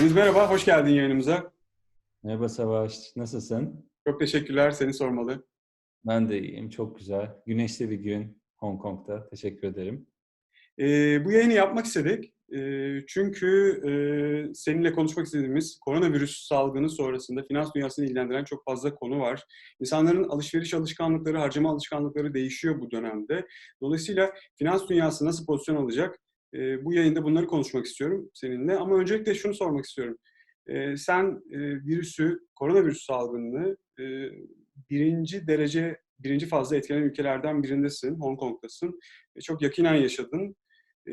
Deniz merhaba, hoş geldin yayınımıza. Merhaba Savaş, nasılsın? Çok teşekkürler, seni sormalı. Ben de iyiyim, çok güzel. Güneşli bir gün Hong Kong'da. Teşekkür ederim. Ee, bu yayını yapmak istedik. Ee, çünkü e, seninle konuşmak istediğimiz koronavirüs salgını sonrasında finans dünyasını ilgilendiren çok fazla konu var. İnsanların alışveriş alışkanlıkları, harcama alışkanlıkları değişiyor bu dönemde. Dolayısıyla finans dünyası nasıl pozisyon alacak? Ee, bu yayında bunları konuşmak istiyorum seninle. Ama öncelikle şunu sormak istiyorum. Ee, sen e, virüsü, koronavirüs salgınını e, birinci derece, birinci fazla etkilenen ülkelerden birindesin, Hong Kong'tasın. E, çok yakinen yaşadın.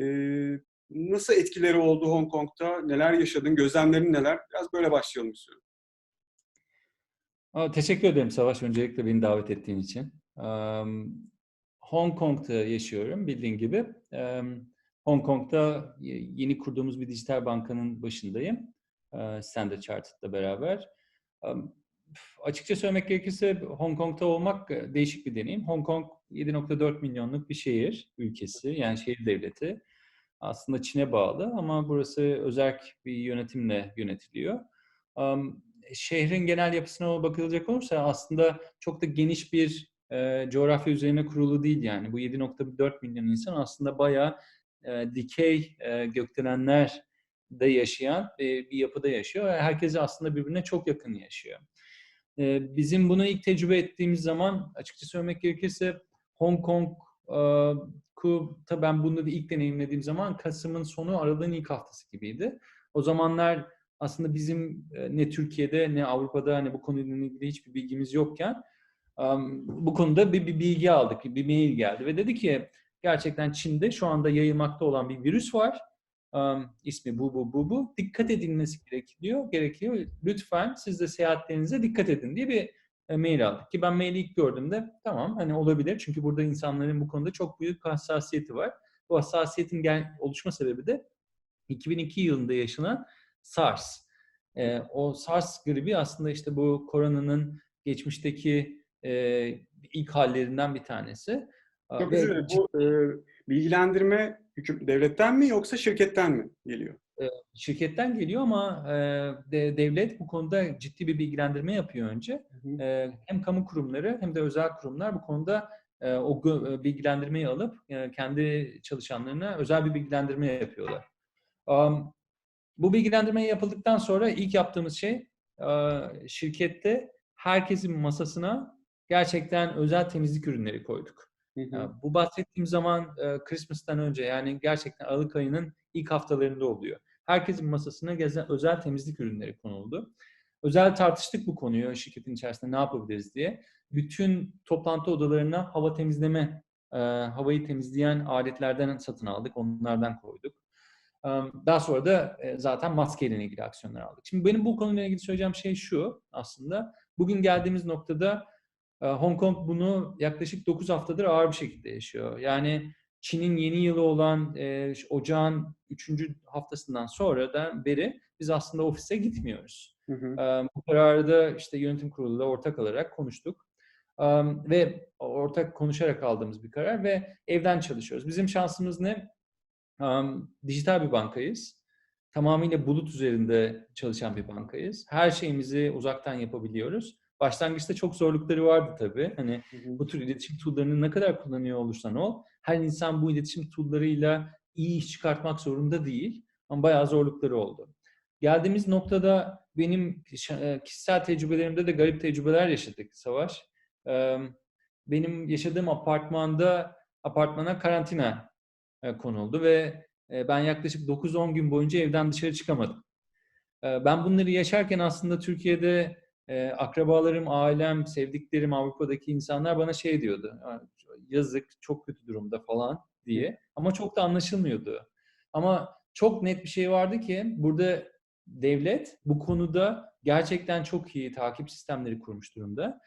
E, nasıl etkileri oldu Hong Kong'ta? Neler yaşadın? Gözlemlerin neler? Biraz böyle başlayalım istiyorum. Teşekkür ederim Savaş, öncelikle beni davet ettiğin için. Um, Hong Kong'da yaşıyorum bildiğin gibi. Um, Hong Kong'da yeni kurduğumuz bir dijital bankanın başındayım. Uh, Standard Chartered'la beraber. Açıkça söylemek gerekirse Hong Kong'ta olmak değişik bir deneyim. Hong Kong 7.4 milyonluk bir şehir, ülkesi, yani şehir devleti. Aslında Çin'e bağlı ama burası özerk bir yönetimle yönetiliyor. Şehrin genel yapısına bakılacak olursa aslında çok da geniş bir e, coğrafya üzerine kurulu değil yani. Bu 7.4 milyon insan aslında bayağı e, dikey e, gökdelenlerde yaşayan e, bir yapıda yaşıyor. Herkes aslında birbirine çok yakın yaşıyor. E, bizim bunu ilk tecrübe ettiğimiz zaman açıkça söylemek gerekirse Hong Kong tabii ben bunu ilk deneyimlediğim zaman Kasım'ın sonu Aralık'ın ilk haftası gibiydi. O zamanlar aslında bizim ne Türkiye'de ne Avrupa'da ne bu konuyla ilgili hiçbir bilgimiz yokken bu konuda bir, bir bilgi aldık, bir mail geldi ve dedi ki gerçekten Çin'de şu anda yayılmakta olan bir virüs var. Um, ismi bu bu bu bu. Dikkat edilmesi gerekiyor. Gerekiyor. Lütfen siz de seyahatlerinize dikkat edin diye bir e, mail aldık. Ki ben maili ilk gördüğümde tamam hani olabilir. Çünkü burada insanların bu konuda çok büyük hassasiyeti var. Bu hassasiyetin gel oluşma sebebi de 2002 yılında yaşanan SARS. E, o SARS gribi aslında işte bu koronanın geçmişteki e, ilk hallerinden bir tanesi. Çok Ve, üzere. Bu e, bilgilendirme hüküm devletten mi yoksa şirketten mi geliyor? şirketten geliyor ama de, devlet bu konuda ciddi bir bilgilendirme yapıyor önce. Hı hı. hem kamu kurumları hem de özel kurumlar bu konuda o bilgilendirmeyi alıp kendi çalışanlarına özel bir bilgilendirme yapıyorlar. bu bilgilendirme yapıldıktan sonra ilk yaptığımız şey şirkette herkesin masasına gerçekten özel temizlik ürünleri koyduk. Hı bu bahsettiğim zaman Christmas'tan önce yani gerçekten Aralık ayının ilk haftalarında oluyor herkesin masasına gezen özel temizlik ürünleri konuldu. Özel tartıştık bu konuyu şirketin içerisinde ne yapabiliriz diye. Bütün toplantı odalarına hava temizleme, havayı temizleyen aletlerden satın aldık, onlardan koyduk. Daha sonra da zaten maskeyle ilgili aksiyonlar aldık. Şimdi benim bu konuyla ilgili söyleyeceğim şey şu aslında. Bugün geldiğimiz noktada Hong Kong bunu yaklaşık 9 haftadır ağır bir şekilde yaşıyor. Yani Çin'in yeni yılı olan e, ocağın 3. haftasından sonra da beri biz aslında ofise gitmiyoruz. Hı hı. E, bu kararı da işte yönetim kuruluyla ortak alarak konuştuk. E, ve ortak konuşarak aldığımız bir karar ve evden çalışıyoruz. Bizim şansımız ne? E, dijital bir bankayız. Tamamıyla bulut üzerinde çalışan bir bankayız. Her şeyimizi uzaktan yapabiliyoruz. Başlangıçta çok zorlukları vardı tabii. Hani bu tür iletişim tool'larını ne kadar kullanıyor olursan ol, her insan bu iletişim tool'larıyla iyi iş çıkartmak zorunda değil. Ama bayağı zorlukları oldu. Geldiğimiz noktada benim e, kişisel tecrübelerimde de garip tecrübeler yaşadık Savaş. Benim yaşadığım apartmanda apartmana karantina e, konuldu ve e, ben yaklaşık 9-10 gün boyunca evden dışarı çıkamadım. Ben bunları yaşarken aslında Türkiye'de akrabalarım, ailem, sevdiklerim, Avrupa'daki insanlar bana şey diyordu yazık, çok kötü durumda falan diye. Ama çok da anlaşılmıyordu. Ama çok net bir şey vardı ki burada devlet bu konuda gerçekten çok iyi takip sistemleri kurmuş durumda.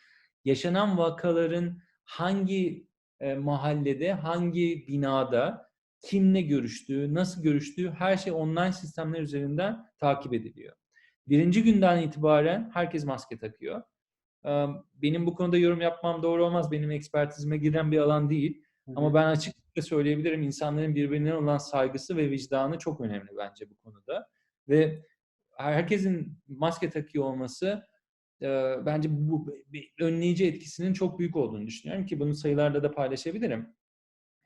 Yaşanan vakaların hangi e, mahallede, hangi binada, kimle görüştüğü, nasıl görüştüğü her şey online sistemler üzerinden takip ediliyor. Birinci günden itibaren herkes maske takıyor. Benim bu konuda yorum yapmam doğru olmaz. Benim ekspertizime giren bir alan değil. Hı hı. Ama ben açıkça söyleyebilirim. insanların birbirine olan saygısı ve vicdanı çok önemli bence bu konuda. Ve herkesin maske takıyor olması e, bence bu önleyici etkisinin çok büyük olduğunu düşünüyorum ki bunu sayılarla da paylaşabilirim.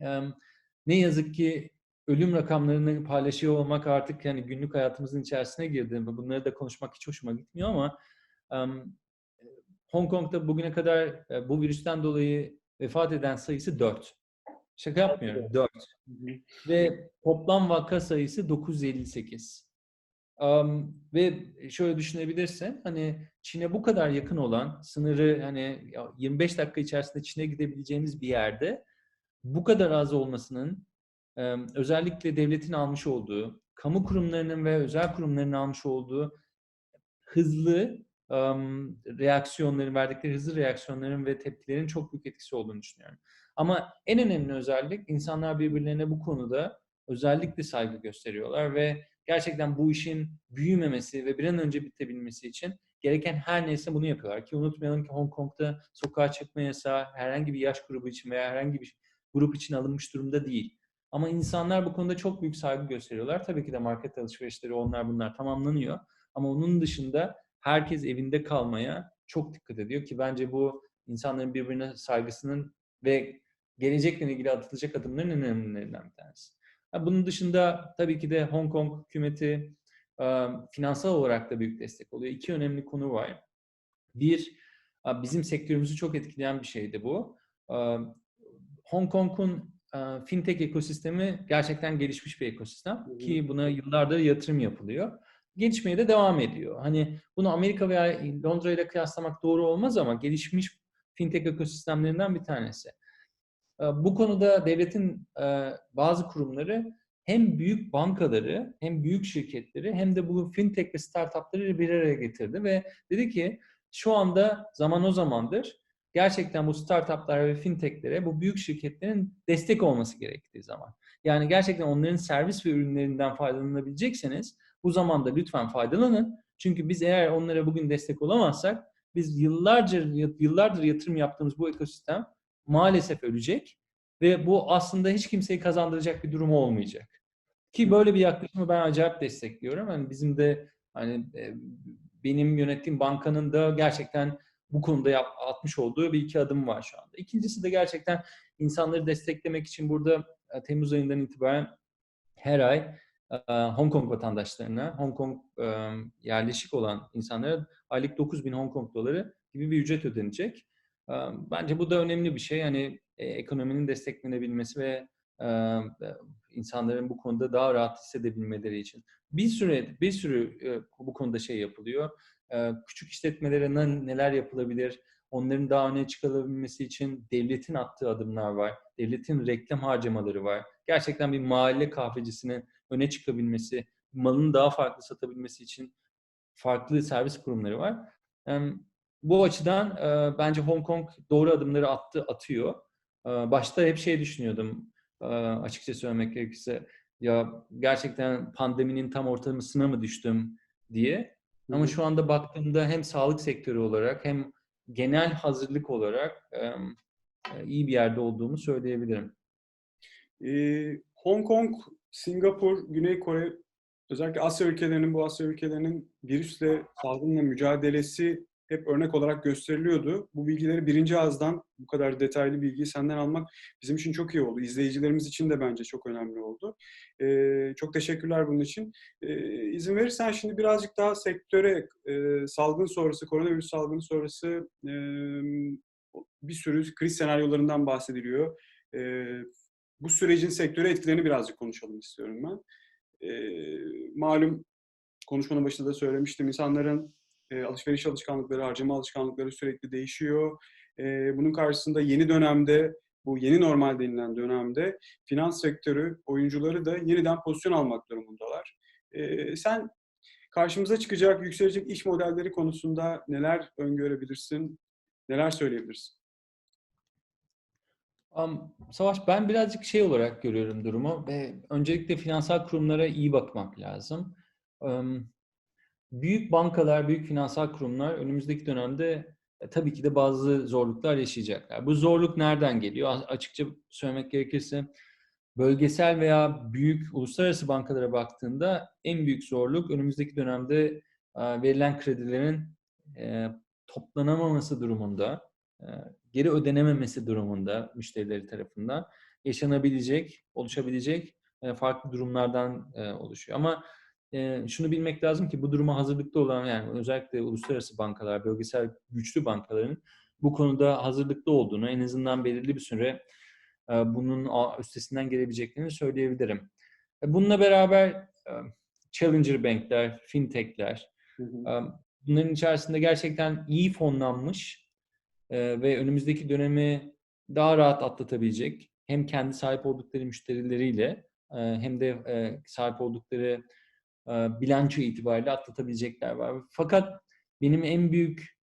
E, ne yazık ki ölüm rakamlarını paylaşıyor olmak artık yani günlük hayatımızın içerisine girdi. Bunları da konuşmak hiç hoşuma gitmiyor ama e, Hong Kong'da bugüne kadar e, bu virüsten dolayı vefat eden sayısı 4. Şaka yapmıyorum. 4. Ve toplam vaka sayısı 958. Um, ve şöyle düşünebilirsin, hani Çin'e bu kadar yakın olan, sınırı hani 25 dakika içerisinde Çin'e gidebileceğimiz bir yerde bu kadar az olmasının um, özellikle devletin almış olduğu, kamu kurumlarının ve özel kurumların almış olduğu hızlı reaksiyonların, verdikleri hızlı reaksiyonların ve tepkilerin çok büyük etkisi olduğunu düşünüyorum. Ama en önemli özellik insanlar birbirlerine bu konuda özellikle saygı gösteriyorlar ve gerçekten bu işin büyümemesi ve bir an önce bitebilmesi için gereken her neyse bunu yapıyorlar. Ki unutmayalım ki Hong Kong'da sokağa çıkma yasağı herhangi bir yaş grubu için veya herhangi bir grup için alınmış durumda değil. Ama insanlar bu konuda çok büyük saygı gösteriyorlar. Tabii ki de market alışverişleri onlar bunlar tamamlanıyor. Ama onun dışında herkes evinde kalmaya çok dikkat ediyor ki bence bu insanların birbirine saygısının ve gelecekle ilgili atılacak adımların en önemlilerinden bir tanesi. Bunun dışında tabii ki de Hong Kong hükümeti finansal olarak da büyük destek oluyor. İki önemli konu var. Bir, bizim sektörümüzü çok etkileyen bir şeydi bu. Hong Kong'un fintech ekosistemi gerçekten gelişmiş bir ekosistem ki buna yıllardır yatırım yapılıyor. Gelişmeye de devam ediyor. Hani bunu Amerika veya Londra ile kıyaslamak doğru olmaz ama gelişmiş fintech ekosistemlerinden bir tanesi. Bu konuda devletin bazı kurumları hem büyük bankaları, hem büyük şirketleri, hem de bu fintech ve startupları bir araya getirdi ve dedi ki şu anda zaman o zamandır gerçekten bu startuplar ve fintechlere bu büyük şirketlerin destek olması gerektiği zaman. Yani gerçekten onların servis ve ürünlerinden faydalanabilecekseniz bu zamanda lütfen faydalanın. Çünkü biz eğer onlara bugün destek olamazsak biz yıllarca yıllardır yatırım yaptığımız bu ekosistem maalesef ölecek ve bu aslında hiç kimseyi kazandıracak bir durum olmayacak. Ki böyle bir yaklaşımı ben acayip destekliyorum. Hani bizim de hani benim yönettiğim bankanın da gerçekten bu konuda yap, atmış olduğu bir iki adım var şu anda. İkincisi de gerçekten insanları desteklemek için burada Temmuz ayından itibaren her ay Hong Kong vatandaşlarına, Hong Kong yerleşik olan insanlara aylık 9 bin Hong Kong doları gibi bir ücret ödenecek. Bence bu da önemli bir şey. Yani ekonominin desteklenebilmesi ve insanların bu konuda daha rahat hissedebilmeleri için. Bir süre bir sürü bu konuda şey yapılıyor. Küçük işletmelere neler yapılabilir? Onların daha öne çıkarabilmesi için devletin attığı adımlar var. Devletin reklam harcamaları var. Gerçekten bir mahalle kahvecisinin öne çıkabilmesi, malını daha farklı satabilmesi için farklı servis kurumları var. Bu açıdan bence Hong Kong doğru adımları attı, atıyor. Başta hep şey düşünüyordum açıkça söylemek gerekirse. Ya gerçekten pandeminin tam ortasına mı düştüm diye. Ama şu anda baktığımda hem sağlık sektörü olarak hem genel hazırlık olarak e, iyi bir yerde olduğumu söyleyebilirim. Ee, Hong Kong, Singapur, Güney Kore özellikle Asya ülkelerinin bu Asya ülkelerinin virüsle salgınla mücadelesi hep örnek olarak gösteriliyordu. Bu bilgileri birinci ağızdan bu kadar detaylı bilgiyi senden almak bizim için çok iyi oldu. İzleyicilerimiz için de bence çok önemli oldu. Ee, çok teşekkürler bunun için. Ee, izin verirsen şimdi birazcık daha sektöre e, salgın sonrası, koronavirüs salgını sonrası e, bir sürü kriz senaryolarından bahsediliyor. E, bu sürecin sektöre etkilerini birazcık konuşalım istiyorum ben. E, malum konuşmanın başında da söylemiştim. insanların e, alışveriş alışkanlıkları, harcama alışkanlıkları sürekli değişiyor. E, bunun karşısında yeni dönemde, bu yeni normal denilen dönemde finans sektörü, oyuncuları da yeniden pozisyon almak durumundalar. E, sen karşımıza çıkacak, yükselecek iş modelleri konusunda neler öngörebilirsin, neler söyleyebilirsin? Um, Savaş, ben birazcık şey olarak görüyorum durumu ve öncelikle finansal kurumlara iyi bakmak lazım. Um, büyük bankalar, büyük finansal kurumlar önümüzdeki dönemde e, tabii ki de bazı zorluklar yaşayacaklar. Bu zorluk nereden geliyor? Açıkça söylemek gerekirse bölgesel veya büyük uluslararası bankalara baktığında en büyük zorluk önümüzdeki dönemde e, verilen kredilerin e, toplanamaması durumunda, geri ödenememesi durumunda müşterileri tarafından yaşanabilecek, oluşabilecek farklı durumlardan oluşuyor. Ama e, şunu bilmek lazım ki bu duruma hazırlıklı olan yani özellikle uluslararası bankalar, bölgesel güçlü bankaların bu konuda hazırlıklı olduğunu, en azından belirli bir süre e, bunun üstesinden gelebileceklerini söyleyebilirim. E, bununla beraber e, challenger bankler, fintechler, Hı hı. bunların içerisinde gerçekten iyi fonlanmış ve önümüzdeki dönemi daha rahat atlatabilecek hem kendi sahip oldukları müşterileriyle hem de sahip oldukları bilanço itibariyle atlatabilecekler var. Fakat benim en büyük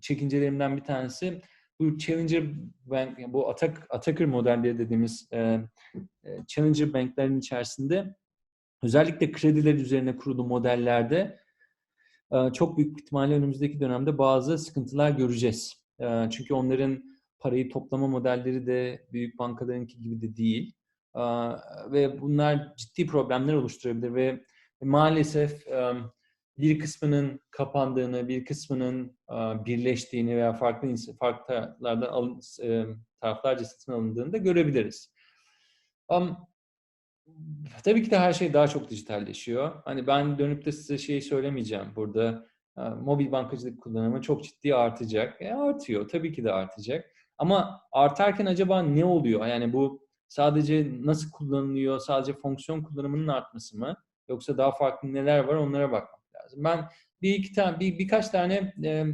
çekincelerimden bir tanesi bu Challenger Bank, bu atak, Atakır modelleri dediğimiz e, Challenger banklerin içerisinde özellikle krediler üzerine kurulu modellerde e, çok büyük ihtimalle önümüzdeki dönemde bazı sıkıntılar göreceğiz. E, çünkü onların parayı toplama modelleri de büyük bankalarınki gibi de değil. Ve bunlar ciddi problemler oluşturabilir ve maalesef bir kısmının kapandığını, bir kısmının birleştiğini veya farklı farklı taraflarca satın alındığını da görebiliriz. Tabii ki de her şey daha çok dijitalleşiyor. Hani ben dönüp de size şey söylemeyeceğim burada. Mobil bankacılık kullanımı çok ciddi artacak. E artıyor. Tabii ki de artacak. Ama artarken acaba ne oluyor? Yani bu sadece nasıl kullanılıyor? Sadece fonksiyon kullanımının artması mı? Yoksa daha farklı neler var onlara bakmak lazım. Ben bir iki tane, bir, birkaç tane e,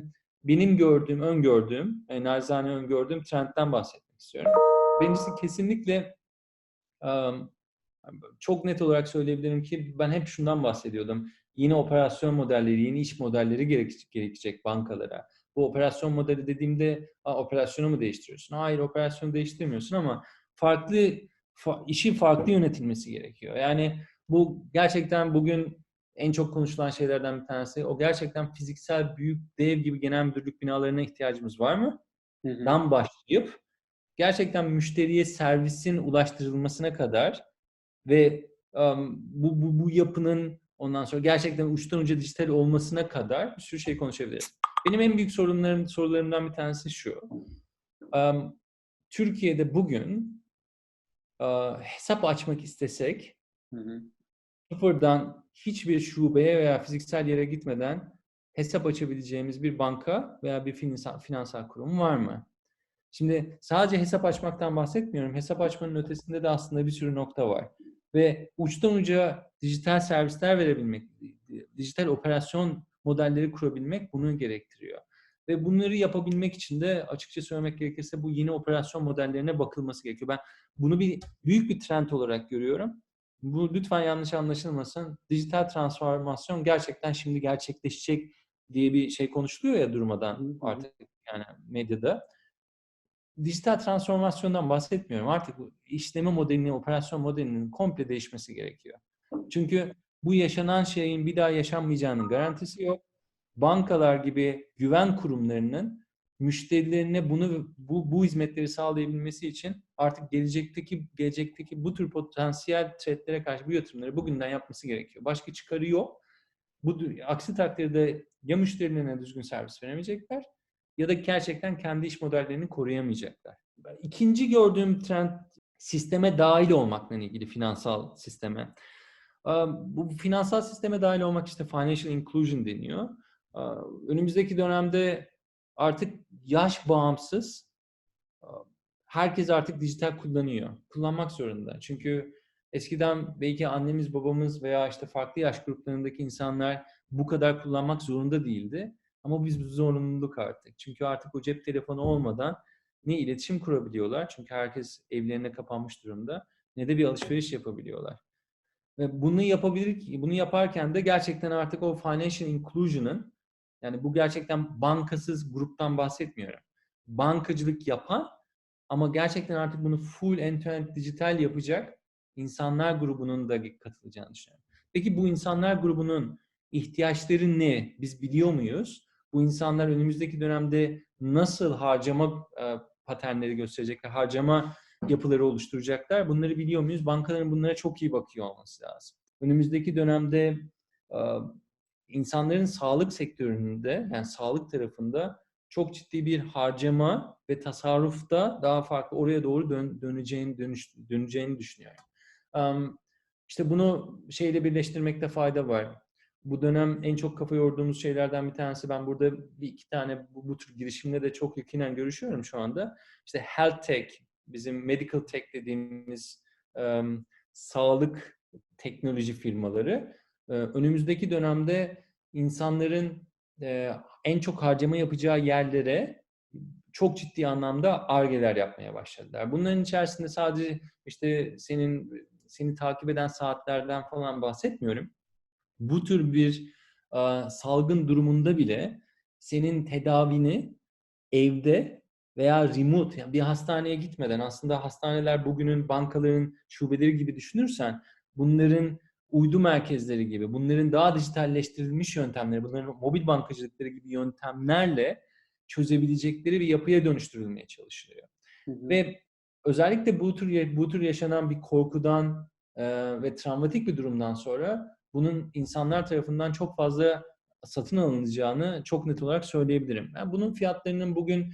benim gördüğüm, öngördüğüm, e, narizane öngördüğüm trendten bahsetmek istiyorum. Birincisi kesinlikle e, çok net olarak söyleyebilirim ki ben hep şundan bahsediyordum. Yeni operasyon modelleri, yeni iş modelleri gerekecek, gerekecek bankalara. Bu operasyon modeli dediğimde operasyonu mu değiştiriyorsun? Hayır operasyonu değiştirmiyorsun ama farklı fa, işin farklı yönetilmesi gerekiyor. Yani bu gerçekten bugün en çok konuşulan şeylerden bir tanesi. O gerçekten fiziksel büyük dev gibi genel müdürlük binalarına ihtiyacımız var mı? Dan başlayıp gerçekten müşteriye servisin ulaştırılmasına kadar ve um, bu, bu, bu yapının ondan sonra gerçekten uçtan uca dijital olmasına kadar bir sürü şey konuşabiliriz. Benim en büyük sorunlarım, sorularımdan bir tanesi şu. Um, Türkiye'de bugün hesap açmak istesek hı hı sıfırdan hiçbir şubeye veya fiziksel yere gitmeden hesap açabileceğimiz bir banka veya bir finansal, finansal kurum var mı? Şimdi sadece hesap açmaktan bahsetmiyorum. Hesap açmanın ötesinde de aslında bir sürü nokta var. Ve uçtan uca dijital servisler verebilmek, dijital operasyon modelleri kurabilmek bunu gerektiriyor. Ve bunları yapabilmek için de açıkça söylemek gerekirse bu yeni operasyon modellerine bakılması gerekiyor. Ben bunu bir büyük bir trend olarak görüyorum bu lütfen yanlış anlaşılmasın. Dijital transformasyon gerçekten şimdi gerçekleşecek diye bir şey konuşuluyor ya durmadan artık yani medyada. Dijital transformasyondan bahsetmiyorum. Artık işleme modelinin, operasyon modelinin komple değişmesi gerekiyor. Çünkü bu yaşanan şeyin bir daha yaşanmayacağının garantisi yok. Bankalar gibi güven kurumlarının müşterilerine bunu bu, bu hizmetleri sağlayabilmesi için artık gelecekteki gelecekteki bu tür potansiyel threatlere karşı bu yatırımları bugünden yapması gerekiyor. Başka çıkarı yok. Bu aksi takdirde ya müşterilerine düzgün servis veremeyecekler ya da gerçekten kendi iş modellerini koruyamayacaklar. İkinci gördüğüm trend sisteme dahil olmakla ilgili finansal sisteme. Bu finansal sisteme dahil olmak işte financial inclusion deniyor. Önümüzdeki dönemde artık yaş bağımsız herkes artık dijital kullanıyor. Kullanmak zorunda. Çünkü eskiden belki annemiz, babamız veya işte farklı yaş gruplarındaki insanlar bu kadar kullanmak zorunda değildi. Ama biz bu zorunluluk artık. Çünkü artık o cep telefonu olmadan ne iletişim kurabiliyorlar. Çünkü herkes evlerine kapanmış durumda. Ne de bir alışveriş yapabiliyorlar. Ve bunu yapabilir, bunu yaparken de gerçekten artık o financial inclusion'ın yani bu gerçekten bankasız gruptan bahsetmiyorum. Bankacılık yapan ama gerçekten artık bunu full end-to-end dijital yapacak insanlar grubunun da katılacağını düşünüyorum. Peki bu insanlar grubunun ihtiyaçları ne? Biz biliyor muyuz? Bu insanlar önümüzdeki dönemde nasıl harcama e, paternleri gösterecekler? Harcama yapıları oluşturacaklar. Bunları biliyor muyuz? Bankaların bunlara çok iyi bakıyor olması lazım. Önümüzdeki dönemde e, insanların sağlık sektöründe yani sağlık tarafında çok ciddi bir harcama ve tasarrufta daha farklı oraya doğru dön, döneceğini dönüş, döneceğini düşünüyorum. Um, işte bunu şeyle birleştirmekte fayda var. Bu dönem en çok kafa yorduğumuz şeylerden bir tanesi ben burada bir iki tane bu, bu tür girişimle de çok yakinen görüşüyorum şu anda. İşte health tech, bizim medical tech dediğimiz um, sağlık teknoloji firmaları önümüzdeki dönemde insanların en çok harcama yapacağı yerlere çok ciddi anlamda argeler yapmaya başladılar. Bunların içerisinde sadece işte senin seni takip eden saatlerden falan bahsetmiyorum. Bu tür bir salgın durumunda bile senin tedavini evde veya remote bir hastaneye gitmeden aslında hastaneler bugünün bankaların şubeleri gibi düşünürsen bunların uydu merkezleri gibi, bunların daha dijitalleştirilmiş yöntemleri, bunların mobil bankacılıkları gibi yöntemlerle çözebilecekleri bir yapıya dönüştürülmeye çalışılıyor. Hı hı. Ve özellikle bu tür bu tür yaşanan bir korkudan e, ve travmatik bir durumdan sonra bunun insanlar tarafından çok fazla satın alınacağını çok net olarak söyleyebilirim. Yani bunun fiyatlarının bugün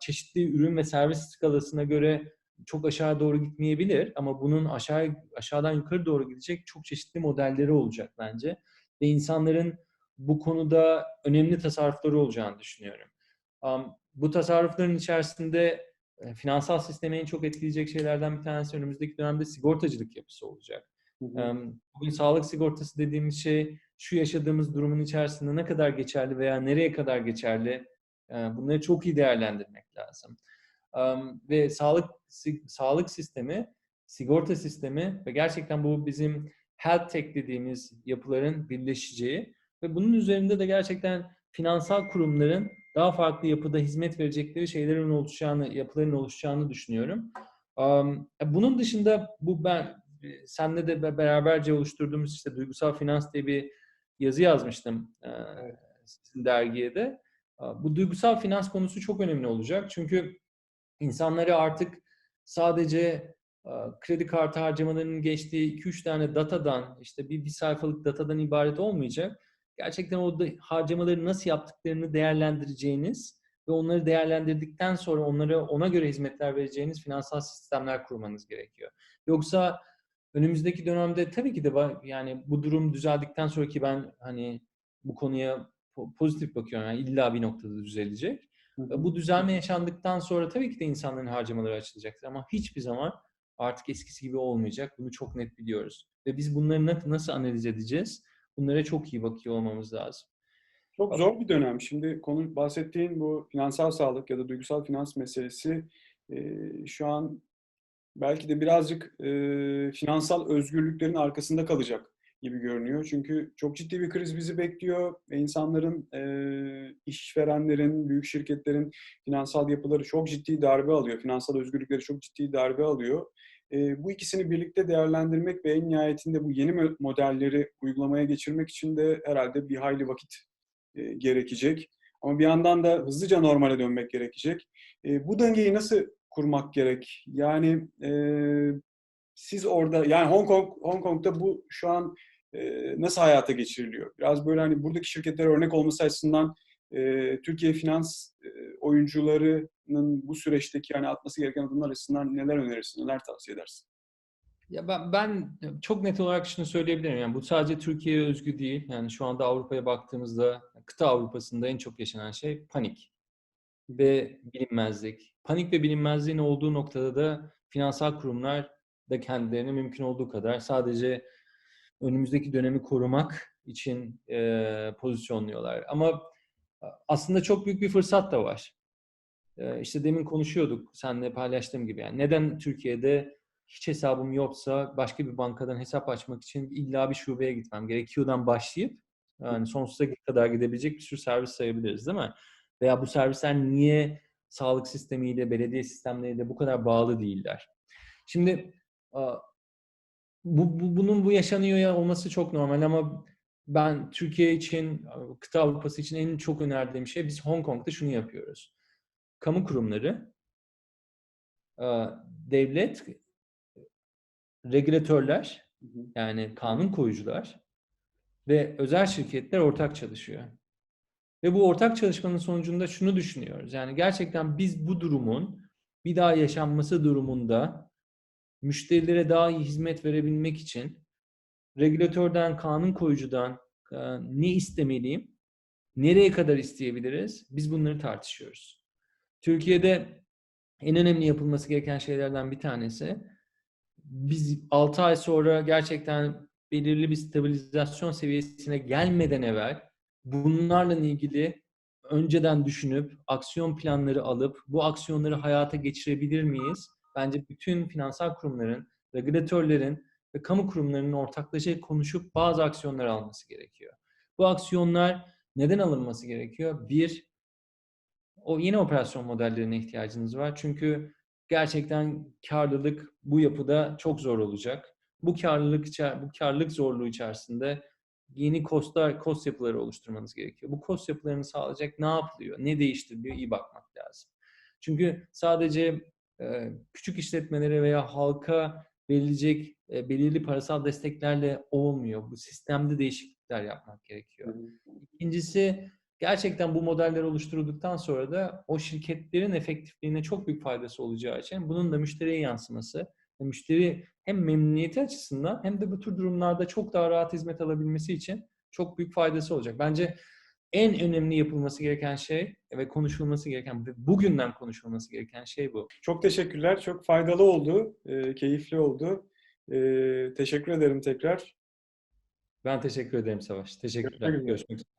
çeşitli ürün ve servis skalasına göre çok aşağı doğru gitmeyebilir ama bunun aşağı aşağıdan yukarı doğru gidecek çok çeşitli modelleri olacak bence ve insanların bu konuda önemli tasarrufları olacağını düşünüyorum. Um, bu tasarrufların içerisinde e, finansal sistemi en çok etkileyecek şeylerden bir tanesi önümüzdeki dönemde sigortacılık yapısı olacak. Hı hı. Um, bugün sağlık sigortası dediğimiz şey şu yaşadığımız durumun içerisinde ne kadar geçerli veya nereye kadar geçerli e, bunları çok iyi değerlendirmek lazım ve sağlık sağlık sistemi, sigorta sistemi ve gerçekten bu bizim health tech dediğimiz yapıların birleşeceği ve bunun üzerinde de gerçekten finansal kurumların daha farklı yapıda hizmet verecekleri şeylerin oluşacağını, yapıların oluşacağını düşünüyorum. Bunun dışında bu ben senle de beraberce oluşturduğumuz işte duygusal finans diye bir yazı yazmıştım sizin dergiye de. Bu duygusal finans konusu çok önemli olacak. Çünkü insanları artık sadece kredi kartı harcamalarının geçtiği 2-3 tane datadan, işte bir, bir sayfalık datadan ibaret olmayacak. Gerçekten o harcamaları nasıl yaptıklarını değerlendireceğiniz ve onları değerlendirdikten sonra onlara ona göre hizmetler vereceğiniz finansal sistemler kurmanız gerekiyor. Yoksa önümüzdeki dönemde tabii ki de yani bu durum düzeldikten sonra ki ben hani bu konuya pozitif bakıyorum. Yani illa bir noktada düzelecek. Bu düzelme yaşandıktan sonra tabii ki de insanların harcamaları açılacaktır ama hiçbir zaman artık eskisi gibi olmayacak. Bunu çok net biliyoruz. Ve biz bunları nasıl analiz edeceğiz? Bunlara çok iyi bakıyor olmamız lazım. Çok zor bir dönem. Şimdi konu bahsettiğin bu finansal sağlık ya da duygusal finans meselesi e, şu an belki de birazcık e, finansal özgürlüklerin arkasında kalacak gibi görünüyor. Çünkü çok ciddi bir kriz bizi bekliyor ve insanların, e, işverenlerin, büyük şirketlerin finansal yapıları çok ciddi darbe alıyor. Finansal özgürlükleri çok ciddi darbe alıyor. E, bu ikisini birlikte değerlendirmek ve en nihayetinde bu yeni modelleri uygulamaya geçirmek için de herhalde bir hayli vakit e, gerekecek. Ama bir yandan da hızlıca normale dönmek gerekecek. E, bu dengeyi nasıl kurmak gerek? Yani e, siz orada yani Hong Kong Hong Kong'da bu şu an e, nasıl hayata geçiriliyor? Biraz böyle hani buradaki şirketlere örnek olması açısından e, Türkiye finans e, oyuncularının bu süreçteki yani atması gereken adımlar açısından neler önerirsin, neler tavsiye edersin? Ya ben, ben çok net olarak şunu söyleyebilirim. Yani bu sadece Türkiye'ye özgü değil. Yani şu anda Avrupa'ya baktığımızda kıta Avrupa'sında en çok yaşanan şey panik ve bilinmezlik. Panik ve bilinmezliğin olduğu noktada da finansal kurumlar da kendilerini mümkün olduğu kadar sadece önümüzdeki dönemi korumak için e, pozisyonluyorlar. Ama aslında çok büyük bir fırsat da var. E, işte demin konuşuyorduk seninle paylaştığım gibi. Yani neden Türkiye'de hiç hesabım yoksa başka bir bankadan hesap açmak için illa bir şubeye gitmem gerekiyordan başlayıp yani sonsuza kadar gidebilecek bir sürü servis sayabiliriz değil mi? Veya bu servisler niye sağlık sistemiyle, belediye sistemleriyle bu kadar bağlı değiller? Şimdi bu, bu bunun bu yaşanıyor olması çok normal ama ben Türkiye için, kıta Avrupası için en çok önerdiğim şey biz Hong Kong'da şunu yapıyoruz. Kamu kurumları devlet, regülatörler yani kanun koyucular ve özel şirketler ortak çalışıyor. Ve bu ortak çalışmanın sonucunda şunu düşünüyoruz. Yani gerçekten biz bu durumun bir daha yaşanması durumunda müşterilere daha iyi hizmet verebilmek için regülatörden, kanun koyucudan e, ne istemeliyim, nereye kadar isteyebiliriz? Biz bunları tartışıyoruz. Türkiye'de en önemli yapılması gereken şeylerden bir tanesi biz 6 ay sonra gerçekten belirli bir stabilizasyon seviyesine gelmeden evvel bunlarla ilgili önceden düşünüp aksiyon planları alıp bu aksiyonları hayata geçirebilir miyiz? Bence bütün finansal kurumların, regülatörlerin ve kamu kurumlarının ortaklaşa konuşup bazı aksiyonlar alması gerekiyor. Bu aksiyonlar neden alınması gerekiyor? Bir, o yeni operasyon modellerine ihtiyacınız var. Çünkü gerçekten karlılık bu yapıda çok zor olacak. Bu karlılık bu karlılık zorluğu içerisinde yeni kostlar, kost yapıları oluşturmanız gerekiyor. Bu kost yapılarını sağlayacak ne yapılıyor, ne değiştiriliyor iyi bakmak lazım. Çünkü sadece küçük işletmelere veya halka verilecek e, belirli parasal desteklerle olmuyor. Bu sistemde değişiklikler yapmak gerekiyor. İkincisi gerçekten bu modeller oluşturulduktan sonra da o şirketlerin efektifliğine çok büyük faydası olacağı için bunun da müşteriye yansıması müşteri hem memnuniyeti açısından hem de bu tür durumlarda çok daha rahat hizmet alabilmesi için çok büyük faydası olacak. Bence en önemli yapılması gereken şey ve konuşulması gereken ve bugünden konuşulması gereken şey bu. Çok teşekkürler. Çok faydalı oldu. e, keyifli oldu. E, teşekkür ederim tekrar. Ben teşekkür ederim Savaş. Teşekkürler. Görüşmek üzere.